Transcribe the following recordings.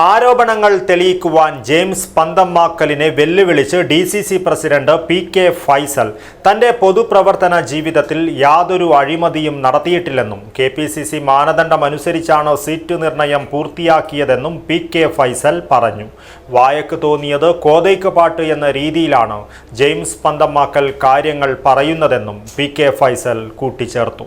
ആരോപണങ്ങൾ തെളിയിക്കുവാൻ ജെയിംസ് പന്തമ്മാക്കലിനെ വെല്ലുവിളിച്ച് D C C president P K Faisal തന്റെ പൊതുപ്രവർത്തന ജീവിതത്തിൽ യാതൊരു അഴിമതിയും നടത്തിയിട്ടില്ലെന്നും കെ പി സി സി മാനദണ്ഡമനുസരിച്ചാണ് സീറ്റ് നിർണയം പൂർത്തിയാക്കിയതെന്നും പി കെ ഫൈസൽ പറഞ്ഞു. വായക്ക് തോന്നിയത് കോതയ്ക്ക് പാട്ട് എന്ന രീതിയിലാണ് ജെയിംസ് പന്തമ്മാക്കൽ കാര്യങ്ങൾ പറയുന്നതെന്നും പി കെ ഫൈസൽ കൂട്ടിച്ചേർത്തു.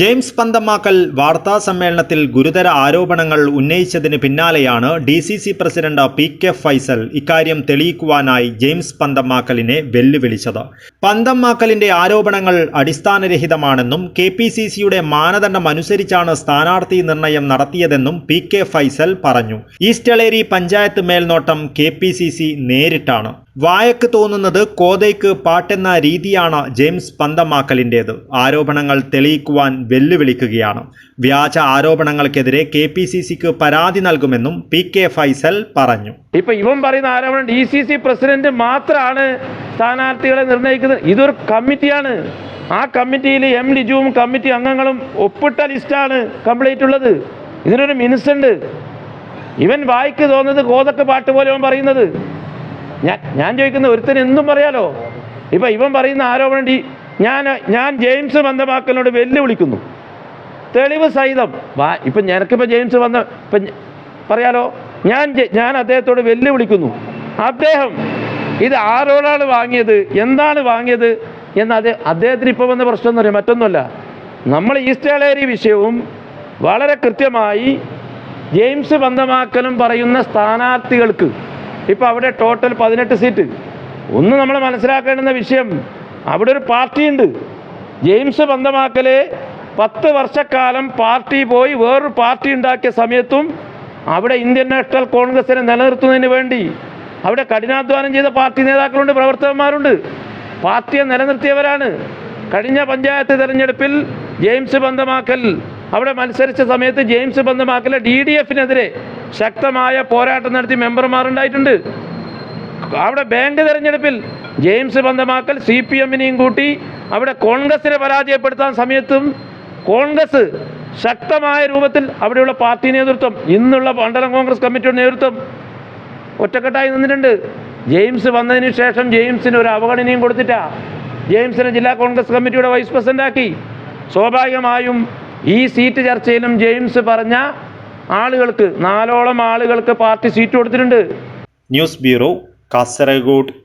James Panthamakkal വാർത്താ സമ്മേളനത്തിൽ ഗുരുതര ആരോപണങ്ങൾ ഉന്നയിച്ചതിന് പിന്നാലെയാണ് D C C president P K Faisal ഇക്കാര്യം തെളിയിക്കുവാനായി ജെയിംസ് പന്തമാക്കലിനെ വെല്ലുവിളിച്ചത്. പന്തമാക്കലിന്റെ ആരോപണങ്ങൾ അടിസ്ഥാനരഹിതമാണെന്നും കെ പി സി സിയുടെ മാനദണ്ഡം അനുസരിച്ചാണ് സ്ഥാനാർത്ഥി നിർണയം നടത്തിയതെന്നും പി കെ ഫൈസൽ പറഞ്ഞു. ഈസ്റ്റ് എളേരി പഞ്ചായത്ത് മേൽനോട്ടം കെ പി സി സി നേരിട്ടാണ്. വായക്ക് തോന്നുന്നത് കോതയ്ക്ക് പാട്ടെന്ന രീതിയാണ് ജെയിംസ് പന്തമാക്കലിന്റേത്. ആരോപണങ്ങൾ തെളിയിക്കുവാൻ വെല്ലുവിളിക്കുകയാണ്. വ്യാജ ആരോപണങ്ങൾക്കെതിരെ കെ പി സി സിക്ക് പരാതി നൽകുമെന്നും പി കെ ഫൈസൽ പറഞ്ഞു. ഇപ്പൊ ഇവൻ പറയുന്ന ആരോപണം ഡി സി സി പ്രസിഡന്റ് മാത്രമാണ് സ്ഥാനാർത്ഥികളെ നിർണയിക്കുന്നത് ഇതൊരു കമ്മിറ്റിയാണ്. ആ കമ്മിറ്റിയിൽ എം ലിജുവും കമ്മിറ്റി അംഗങ്ങളും ഒപ്പിട്ട ലിസ്റ്റാണ് കംപ്ലീറ്റ് ഉള്ളത്. ഇതിനൊരു മിനിസുണ്ട്. ഇവൻ വായിക്ക് തോന്നുന്നത് കോതക്ക് പാട്ട് പോലെ അവൻ പറയുന്നത്. ഞാൻ ഞാൻ ചോദിക്കുന്ന ഒരുത്തന് എന്തും പറയാലോ? ഇപ്പൊ ഇവൻ പറയുന്ന ആരോപണം ഡി ഞാൻ ഞാൻ ജെയിംസ് ബന്ധമാക്കലിനോട് വെല്ലുവിളിക്കുന്നു. തെളിവ് സഹിതം. വാ ഇപ്പം നിനക്കിപ്പോൾ ജെയിംസ് വന്ന ഇപ്പം പറയാലോ? ഞാൻ ഞാൻ അദ്ദേഹത്തോട് വെല്ലുവിളിക്കുന്നു. അദ്ദേഹം ഇത് ആരോടാണ് വാങ്ങിയത്? എന്താണ് വാങ്ങിയത്? എന്ന് അദ്ദേഹം അദ്ദേഹത്തിന് ഇപ്പോൾ വന്ന പ്രശ്നം എന്ന് മറ്റൊന്നുമല്ല. നമ്മൾ ഈസ്റ്റ് ഏളേരി വിഷയവും വളരെ കൃത്യമായി ജെയിംസ് ബന്ധമാക്കലും പറയുന്ന സ്ഥാനാർത്ഥികൾക്ക് ഇപ്പോൾ അവിടെ ടോട്ടൽ പതിനെട്ട് സീറ്റ് ഒന്ന് നമ്മൾ മനസ്സിലാക്കേണ്ടുന്ന വിഷയം അവിടെ ഒരു പാർട്ടിയുണ്ട് ജെയിംസ് ബന്ധമാക്കൽ പത്ത് വർഷക്കാലം പാർട്ടി പോയി വേറൊരു പാർട്ടി ഉണ്ടാക്കിയ സമയത്തും അവിടെ ഇന്ത്യൻ നാഷണൽ കോൺഗ്രസിനെ നിലനിർത്തുന്നതിന് വേണ്ടി അവിടെ കഠിനാധ്വാനം ചെയ്ത പാർട്ടി നേതാക്കളുണ്ട് പ്രവർത്തകന്മാരുണ്ട്. പാർട്ടിയെ നിലനിർത്തിയവരാണ്. കഴിഞ്ഞ പഞ്ചായത്ത് തെരഞ്ഞെടുപ്പിൽ ജെയിംസ് ബന്ധമാക്കൽ അവിടെ മത്സരിച്ച സമയത്ത് ജെയിംസ് ബന്ധമാക്കൽ ഡി ഡി എഫിനെതിരെ ശക്തമായ പോരാട്ടം നടത്തി മെമ്പർമാരുണ്ടായിട്ടുണ്ട്. അവിടെ ബാങ്ക് തെരഞ്ഞെടുപ്പിൽ ജെയിംസ് ബന്ധമാക്കൽ സി പി എമ്മിനെയും കൂട്ടി അവിടെ കോൺഗ്രസിനെ പരാജയപ്പെടുത്താൻ സമയത്തും കോൺഗ്രസ് ശക്തമായ രൂപത്തിൽ അവിടെയുള്ള പാർട്ടി നേതൃത്വം ഇന്നുള്ള മണ്ഡലം കോൺഗ്രസ് കമ്മിറ്റിയുടെ നേതൃത്വം ഒറ്റക്കെട്ടായി നിന്നിട്ടുണ്ട്. ജെയിംസ് വന്നതിന് ശേഷം ജെയിംസിന് ഒരു അവഗണനയും കൊടുത്തിട്ടാ ജെയിംസിനെ ജില്ലാ കോൺഗ്രസ് കമ്മിറ്റിയുടെ വൈസ് പ്രസിഡന്റ് ആക്കി സ്വാഭാവികമായും ഈ സീറ്റ് ചർച്ചയിലും ജെയിംസ് പറഞ്ഞ ആളുകൾക്ക് നാലോളം ആളുകൾക്ക് പാർട്ടി സീറ്റ് കൊടുത്തിട്ടുണ്ട്. News bureau Kasaragod.